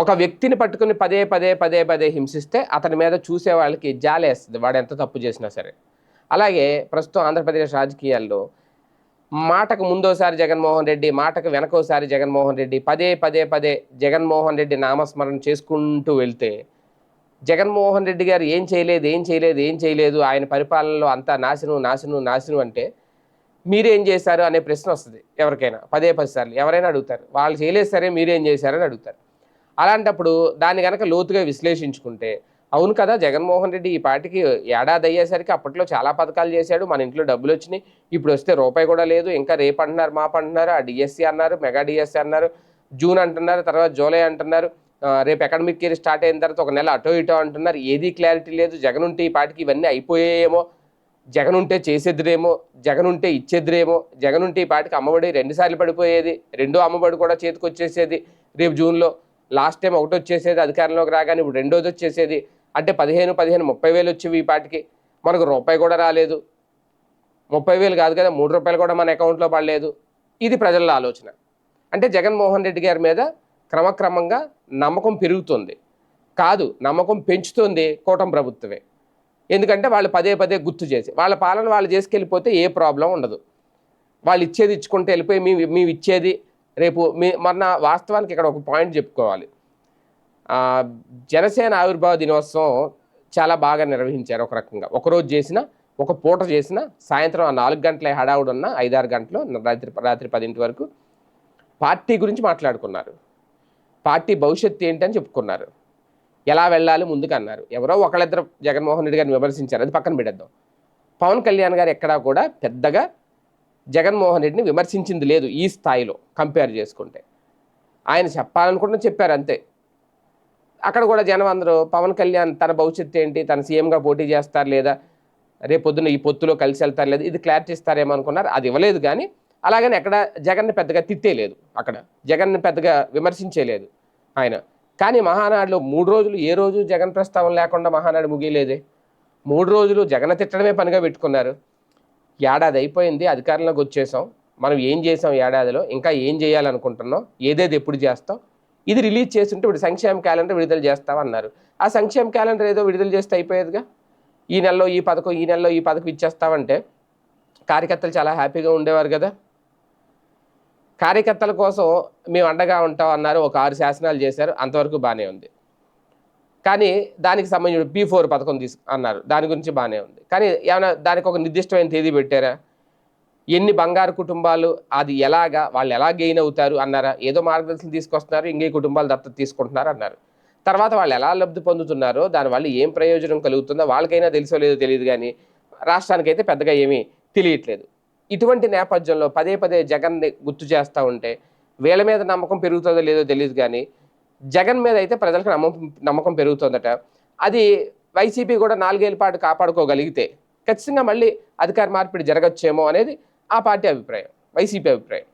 ఒక వ్యక్తిని పట్టుకుని పదే పదే పదే పదే హింసిస్తే అతని మీద చూసే వాళ్ళకి జాలేస్తుంది వాడు ఎంత తప్పు చేసినా సరే. అలాగే ప్రస్తుతం ఆంధ్రప్రదేశ్ రాజకీయాల్లో మాటకు ముందోసారి జగన్మోహన్ రెడ్డి మాటకు వెనకోసారి జగన్మోహన్ రెడ్డి పదే పదే పదే జగన్మోహన్ రెడ్డి నామస్మరణ చేసుకుంటూ వెళ్తే జగన్మోహన్ రెడ్డి గారు ఏం చేయలేదు ఏం చేయలేదు ఏం చేయలేదు ఆయన పరిపాలనలో అంతా నాశనం నాశనం నాశనం అంటే మీరేం చేశారు అనే ప్రశ్న వస్తుంది ఎవరికైనా పదే పది సార్లు ఎవరైనా అడుగుతారు. వాళ్ళు చేయలేదు సరే మీరేం చేశారని అడుగుతారు. అలాంటప్పుడు దాన్ని కనుక లోతుగా విశ్లేషించుకుంటే అవును కదా జగన్మోహన్ రెడ్డి ఈ పార్టీకి ఏడాది అయ్యేసరికి అప్పట్లో చాలా పథకాలు చేశాడు మన ఇంట్లో డబ్బులు వచ్చినాయి ఇప్పుడు వస్తే రూపాయి కూడా లేదు ఇంకా రేపు అంటున్నారు మాప అంటున్నారు ఆ డిఎస్సి అన్నారు మెగా డిఎస్సి అన్నారు జూన్ అంటున్నారు తర్వాత జూలై అంటున్నారు రేపు అకాడమిక్ ఇయర్ స్టార్ట్ అయిన తర్వాత ఒక నెల అటో ఇటో అంటున్నారు ఏది క్లారిటీ లేదు జగన్ ఉంటే ఈ పాటికి ఇవన్నీ అయిపోయాయేమో జగన్ ఉంటే చేసేద్దురేమో జగన్ ఉంటే ఇచ్చేద్దురేమో జగన్ ఉంటే ఈ పాటికి అమ్మఒడి రెండుసార్లు పడిపోయేది రెండో అమ్మఒడి కూడా చేతికి వచ్చేసేది రేపు జూన్లో లాస్ట్ టైం ఒకటి వచ్చేసేది అధికారంలోకి రాగానే ఇప్పుడు రెండోది వచ్చేసేది. అంటే పదిహేను పదిహేను ముప్పై వేలు వచ్చేవి ఈ మనకు రూపాయి కూడా రాలేదు. ముప్పై వేలు కాదు కదా మూడు రూపాయలు కూడా మన అకౌంట్లో పడలేదు. ఇది ప్రజల ఆలోచన. అంటే జగన్మోహన్ రెడ్డి గారి మీద క్రమక్రమంగా నమ్మకం పెరుగుతుంది. కాదు నమ్మకం పెంచుతుంది కూటమి ప్రభుత్వమే. ఎందుకంటే వాళ్ళు పదే పదే గుర్తు చేసి వాళ్ళ పాలన వాళ్ళు చేసుకెళ్ళిపోతే ఏ ప్రాబ్లం ఉండదు. వాళ్ళు ఇచ్చేది ఇచ్చుకుంటే వెళ్ళిపోయి మేము మేము ఇచ్చేది రేపు మీ మొన్న వాస్తవానికి ఇక్కడ ఒక పాయింట్ చెప్పుకోవాలి. జనసేన ఆవిర్భావ దినోత్సవం చాలా బాగా నిర్వహించారు ఒక రకంగా. ఒకరోజు చేసిన ఒక పూట చేసిన సాయంత్రం ఆ నాలుగు గంటల హడావుడు ఉన్న ఐదారు గంటలు రాత్రి రాత్రి పదింటి వరకు పార్టీ గురించి మాట్లాడుకున్నారు. పార్టీ భవిష్యత్తు ఏంటని చెప్పుకున్నారు. ఎలా వెళ్ళాలి ముందుకు అన్నారు. ఎవరో ఒకళ్ళిద్దరు జగన్మోహన్ రెడ్డి గారిని విమర్శించారు. అది పక్కన పెడద్దాం పవన్ కళ్యాణ్ గారు ఎక్కడా కూడా పెద్దగా జగన్మోహన్ రెడ్డిని విమర్శించింది లేదు ఈ స్థాయిలో కంపేర్ చేసుకుంటే. ఆయన చెప్పాలనుకుంటున్న చెప్పారు అంతే. అక్కడ కూడా జనం అందరూ పవన్ కళ్యాణ్ తన భవిష్యత్తు ఏంటి తన సీఎంగా పోటీ చేస్తారు లేదా రేపొద్దున ఈ పొత్తులో కలిసి వెళ్తారు లేదా ఇది క్లారిటీ ఇస్తారేమో అనుకున్నారు అది ఇవ్వలేదు కానీ అలాగని ఎక్కడ జగన్ని పెద్దగా తిట్టేలేదు అక్కడ. జగన్ని పెద్దగా విమర్శించేలేదు ఆయన. కానీ మహానాడులో మూడు రోజులు ఏ రోజు జగన్ ప్రస్తావన లేకుండా మహానాడు ముగియలేదే? మూడు రోజులు జగన్ తిట్టడమే పనిగా పెట్టుకున్నారు. ఏడాది అయిపోయింది అధికారంలోకి వచ్చేసాం. మనం ఏం చేసాం ఏడాదిలో ఇంకా ఏం చేయాలనుకుంటున్నాం? ఏదేది ఎప్పుడు చేస్తాం? ఇది రిలీజ్ చేస్తుంటే ఇప్పుడు సంక్షేమ క్యాలెండర్ విడుదల చేస్తామన్నారు ఆ సంక్షేమ క్యాలెండర్ ఏదో విడుదల చేస్తే అయిపోయేదిగా? ఈ నెలలో ఈ పథకం ఈ నెలలో ఈ పథకం ఇచ్చేస్తామంటే కార్యకర్తలు చాలా హ్యాపీగా ఉండేవారు కదా? కార్యకర్తల కోసం మేము అండగా ఉంటాం అన్నారు. ఒక ఆరు శాసనాలు చేశారు. అంతవరకు బాగానే ఉంది. కానీ దానికి సంబంధించిన బి ఫోర్ పథకం తీసు అన్నారు. దాని గురించి బాగానే ఉంది. కానీ ఏమైనా దానికి ఒక నిర్దిష్టమైన తేదీ పెట్టారా? ఎన్ని బంగారు కుటుంబాలు అది ఎలాగా వాళ్ళు ఎలా గెయిన్ అవుతారు అన్నారా? ఏదో మార్గదర్శనం తీసుకొస్తున్నారు ఇంకే కుటుంబాలు దత్తత తీసుకుంటున్నారు అన్నారు. తర్వాత వాళ్ళు ఎలా లబ్ధి పొందుతున్నారో దానివల్ల ఏం ప్రయోజనం కలుగుతుందో వాళ్ళకైనా తెలుసో లేదో తెలియదు కానీ రాష్ట్రానికైతే పెద్దగా ఏమీ తెలియట్లేదు. ఇటువంటి నేపథ్యంలో పదే పదే జగన్ని గుర్తు చేస్తూ ఉంటే వీళ్ళ మీద నమ్మకం పెరుగుతుందో లేదో తెలియదు కానీ జగన్ మీద అయితే ప్రజలకు నమ్మకం నమ్మకం పెరుగుతుందట. అది వైసీపీ కూడా నాలుగేళ్ళ పాటు కాపాడుకోగలిగితే ఖచ్చితంగా మళ్ళీ అధికార మార్పిడి జరగచ్చేమో అనేది ఆ పార్టీ అభిప్రాయం వైసీపీ అభిప్రాయం.